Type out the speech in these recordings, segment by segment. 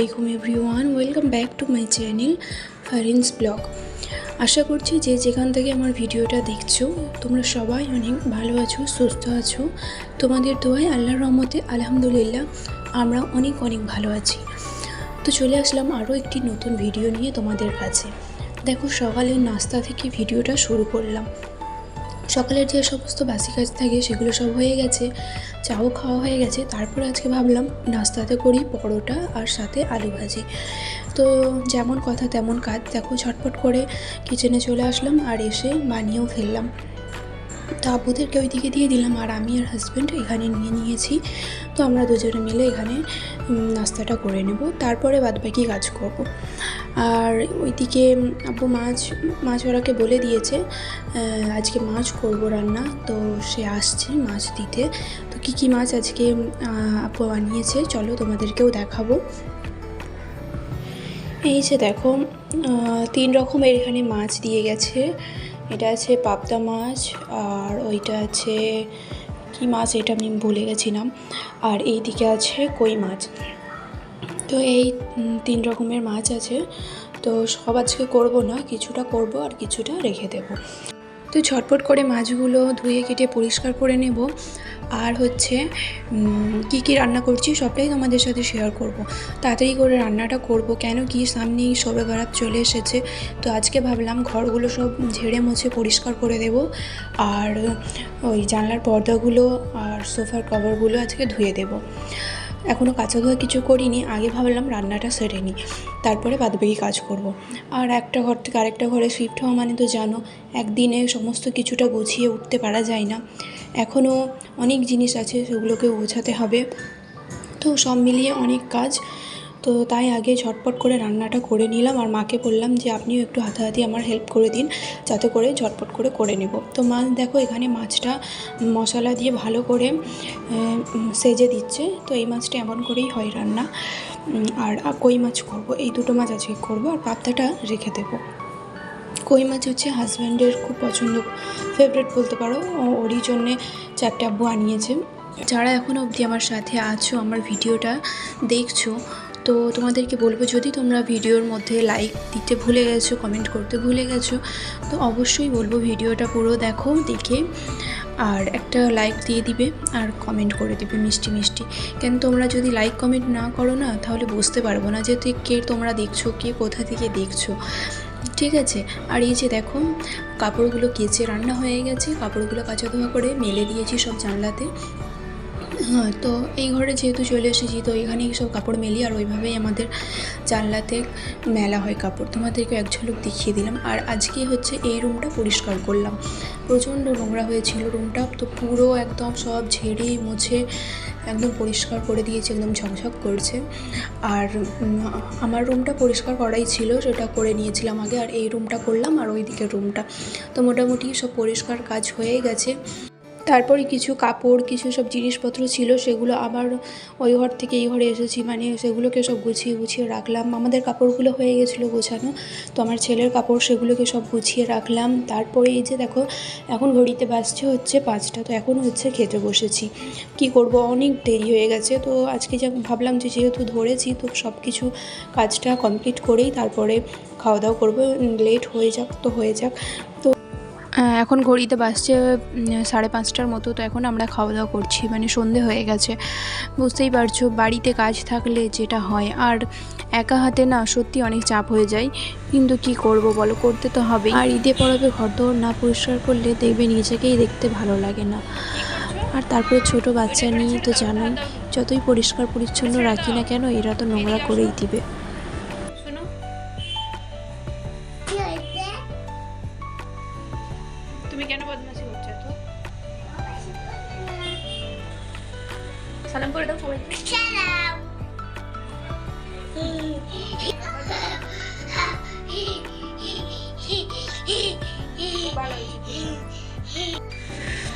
আলাইকুম everyone, welcome back to my channel Farin's vlog. আশা করছি যে যেখান থেকে আমার ভিডিওটা দেখছ, তোমরা সবাই অনেক ভালো আছো, সুস্থ আছো। তোমাদের দোয়ায় আল্লাহর রহমতে আলহামদুলিল্লাহ, আমরা অনেক অনেক ভালো আছি। তো চলে আসলাম আরও একটি নতুন ভিডিও নিয়ে তোমাদের কাছে। দেখো সকালের নাস্তা থেকে ভিডিওটা শুরু করলাম। সকালের যে সমস্ত বাসি কাজ থাকে সেগুলো সব হয়ে গেছে, চাও খাওয়া হয়ে গেছে। তারপর আজকে ভাবলাম নাস্তাতে করি পরোটা আর সাথে আলু ভাজি। তো যেমন কথা তেমন কাজ। দেখো ঝটপট করে কিচেনে চলে আসলাম আর এসে বানিয়েও ফেললাম। তো আব্বুদেরকে ওইদিকে দিয়ে দিলাম আর আমি আর হাজব্যান্ড এখানে নিয়ে নিয়েছি। তো আমরা দুজনে মিলে এখানে নাস্তাটা করে নেব। তারপরে বাদবাকি কাজ করব। আর ওইদিকে আব্বু মাছ মাছ ওরাকে বলে দিয়েছে আজকে মাছ করব রান্না। তো সে আসছে মাছ দিতে। তো কী কী মাছ আজকে আব্বু বানিয়েছে, চলো তোমাদেরকেও দেখাবো। এই যে দেখো তিন রকমের এখানে মাছ দিয়ে গেছে। এটা আছে পাবদা মাছ, আর ওইটা আছে, কি মাছ এটা আমি ভুলে গেছিলাম। আর এই দিকে আছে কই মাছ। তো এই তিন রকমের মাছ আছে। তো সব আজকে করব না, কিছুটা করব আর কিছুটা রেখে দেব। তো ঝটপট করে মাছগুলো ধুয়ে কেটে পরিষ্কার করে নেব। আর হচ্ছে কি কি রান্না করছি সবটাই তোমাদের সাথে শেয়ার করব। তাড়াতাড়ি করে রান্নাটা করব, কেন কি সামনেই সবে বারাত চলে এসেছে। তো আজকে ভাবলাম ঘরগুলো সব ঝেড়ে মুছে পরিষ্কার করে দেব। আর ওই জানলার পর্দাগুলো আর সোফার কভারগুলো আজকে ধুয়ে দেব। এখনও কাঁচা ধোয়া কিছু করিনি, আগে ভাবলাম রান্নাটা সেরে নিই, তারপরে বাদবাকি কাজ করব। আর একটা ঘর থেকে আরেকটা ঘরে শিফট হওয়া মানে তো জানো, একদিনে সমস্ত কিছুটা গুছিয়ে উঠতে পারা যায় না এখনও অনেক জিনিস আছে সেগুলোকে গোছাতে হবে তো সব মিলিয়ে অনেক কাজ তো তাই আগে ঝটপট করে রান্নাটা করে নিলাম আর মাকে বললাম যে আপনিও একটু হাতাহাতি আমার হেল্প করে দিন, যাতে করে ঝটপট করে করে নেব। তো মা দেখো এখানে মাছটা মশলা দিয়ে ভালো করে সেজে দিচ্ছে। তো এই মাছটা এমন করেই হয় রান্না। আর কই মাছ করব? এই দুটো মাছ আজকে করব আর পাবদাটা রেখে দেবো। কই মাছ হচ্ছে হাজব্যান্ডের খুব পছন্দ ফেভারিট বলতে পারো। ওরই জন্যে চারটে আব্বু আনিয়েছে। যারা এখনও অবধি আমার সাথে আছো, আমার ভিডিওটা দেখছ তো তোমাদেরকে বলব, যদি তোমরা ভিডিওর মধ্যে লাইক দিতে ভুলে গেছো কমেন্ট করতে ভুলে গেছো, তো অবশ্যই বলব ভিডিওটা পুরো দেখো, দেখে আর একটা লাইক দিয়ে দিবে আর কমেন্ট করে দিবে মিষ্টি মিষ্টি। কেন তোমরা যদি লাইক কমেন্ট না করো না, তাহলে বুঝতে পারব না যে তুই কে তোমরা দেখছ, কে কোথা থেকে দেখছ। ঠিক আছে? আর এই যে দেখো, কাপড়গুলো কেচে রান্না হয়ে গেছে, কাপড়গুলো কাঁচা ধোয়া করে মেলে দিয়েছি সব জানলাতে। তো এই ঘরে যেহেতু চলে এসেছি, তো এখানেই সব কাপড় মেলি আর ওইভাবেই আমাদের জানলাতে মেলা হয় কাপড়। তোমাদেরকে এক ঝলক দেখিয়ে দিলাম। আর আজকে হচ্ছে এই রুমটা পরিষ্কার করলাম। প্রচণ্ড নোংরা হয়েছিল রুমটা তো পুরো একদম সব ঝেড়ে, মুছে একদম পরিষ্কার করে দিয়েছে, একদম ঝকঝক করছে। আর আমার রুমটা পরিষ্কার করাই ছিল, সেটা করে নিয়েছিলাম আগে। আর এই রুমটা করলাম আর ওই দিকের রুমটা তো মোটামুটি সব পরিষ্কার কাজ হয়ে গেছে। তারপরে কিছু কাপড়, কিছু সব জিনিসপত্র ছিল, সেগুলো আবার ওই ঘর থেকে এই ঘরে এসেছি। মানে সেগুলোকে সব গুছিয়ে গুছিয়ে রাখলাম। আমাদের কাপড়গুলো হয়ে গেছিল গোছানো। তো আমার ছেলের কাপড় সেগুলোকে সব গুছিয়ে রাখলাম। তারপরে এই যে দেখো, এখন ঘড়িতে বাজছে হচ্ছে পাঁচটা। তো এখন হচ্ছে খেতে বসেছি। কি করব? অনেক দেরি হয়ে গেছে। তো আজকে যা ভাবলাম যে যেহেতু ধরেছি, তো সব কিছু কাজটা কমপ্লিট করেই তারপরে খাওয়া দাওয়া করব। লেট হয়ে যাক, তো হয়ে যাক। তো এখন ঘড়িতে বাসছে সাড়ে পাঁচটার মতো, তো এখন আমরা খাওয়া দাওয়া করছি। মানে সন্ধে হয়ে গেছে। বুঝতেই পারছ, বাড়িতে কাজ থাকলে যেটা হয়। আর একা হাতে না সত্যি অনেক চাপ হয়ে যায়। কিন্তু কি করব বলো? করতে তো হবে আর ঈদে পরবে ঘরদোর না পরিষ্কার করলে দেখবে নিজেকেই দেখতে ভালো লাগে না। আর তারপরে ছোট বাচ্চা নিয়ে তো জানোই, যতই পরিষ্কার পরিচ্ছন্ন রাখি না কেন, এরা তো নোংরা করেই দিবে।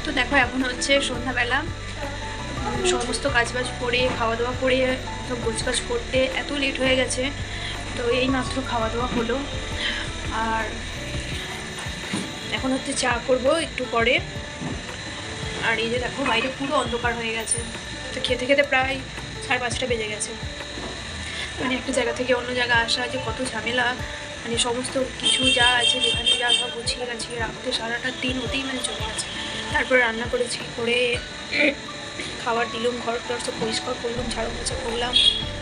তো দেখো, এখন হচ্ছে সন্ধ্যাবেলা। সমস্ত কাজবাজ করে খাওয়া দাওয়া করে সব গোছগাছ করতে এত লেট হয়ে গেছে, তো এই মাত্র খাওয়া দাওয়া হলো। আর এখন হচ্ছে চা করব একটু পরে। আর এই যে দেখো, বাইরে পুরো অন্ধকার হয়ে গেছে। তো খেতে খেতে প্রায় সাড়ে পাঁচটা বেজে গেছে। মানে একটা জায়গা থেকে অন্য জায়গা আসা, যে কত ঝামেলা। মানে সমস্ত কিছু যা আছে, যেখানে যা সব গুছিয়ে গাছিয়ে রাখতে সারাটা দিন ওতেই মানে চলে গেছে। তারপরে রান্না করেছি, করে খাবার দিলাম, ঘর টর সব পরিষ্কার করলাম, ঝাড়ু মোছা করলাম।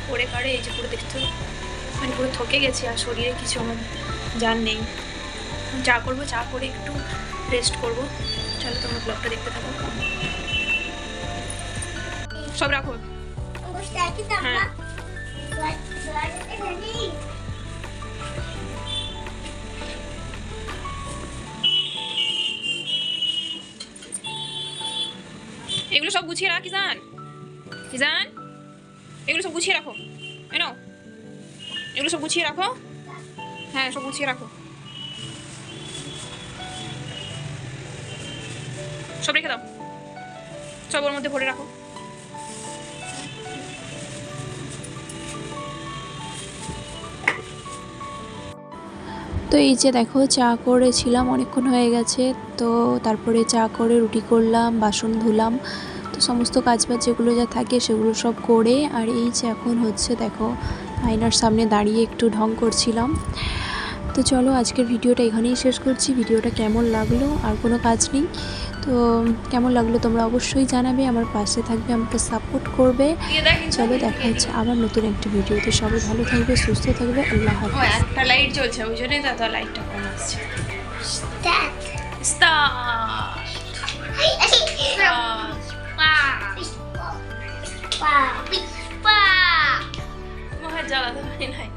করে কারে এই যে পুরো দেখতে মানে পুরো থকে গেছি, আর শরীরে কিছু আমার জান নেই। চা করব, চা করে একটু রেস্ট করব। চলো তোমরা ব্লগটা দেখতে থাকো। সব রাখো। হ্যাঁ। এগুলো সব গুছিয়ে রাখ কিজান। কিজান এগুলো সব গুছিয়ে রাখো। এই নাও। এগুলো সব গুছিয়ে রাখো। হ্যাঁ সব গুছিয়ে রাখো। সব রেখে দাও। সব ওর মধ্যে ভরে রাখো। তো এই যে দেখো, চা করেছিলাম, অনেকক্ষণ হয়ে গেছে। তো তারপরে চা করে রুটি করলাম, বাসন ধুলাম। তো সমস্ত কাজবাজ যেগুলো যা থাকে সেগুলো সব করে, আর এই যে এখন হচ্ছে দেখো, আয়নার সামনে দাঁড়িয়ে একটু ঢং করছিলাম। তো চলো আজকের ভিডিওটা এখানেই শেষ করছি। ভিডিওটা কেমন লাগল? আর কোনো কাজ নেই। তো কেমন লাগল তোমরা অবশ্যই জানাবে আমার পাশে থাকবে আমাকে সাপোর্ট করবে। চলো দেখা হচ্ছে আবার নতুন একটা ভিডিওতে। সবাই ভালো থাকবে সুস্থ থাকবে আল্লাহ ও হাফিজ একটা লাইট জ্বলছে ওই জন্যই দাদা লাইটটা কম আসছে। জ্বালাতে পারি নাই।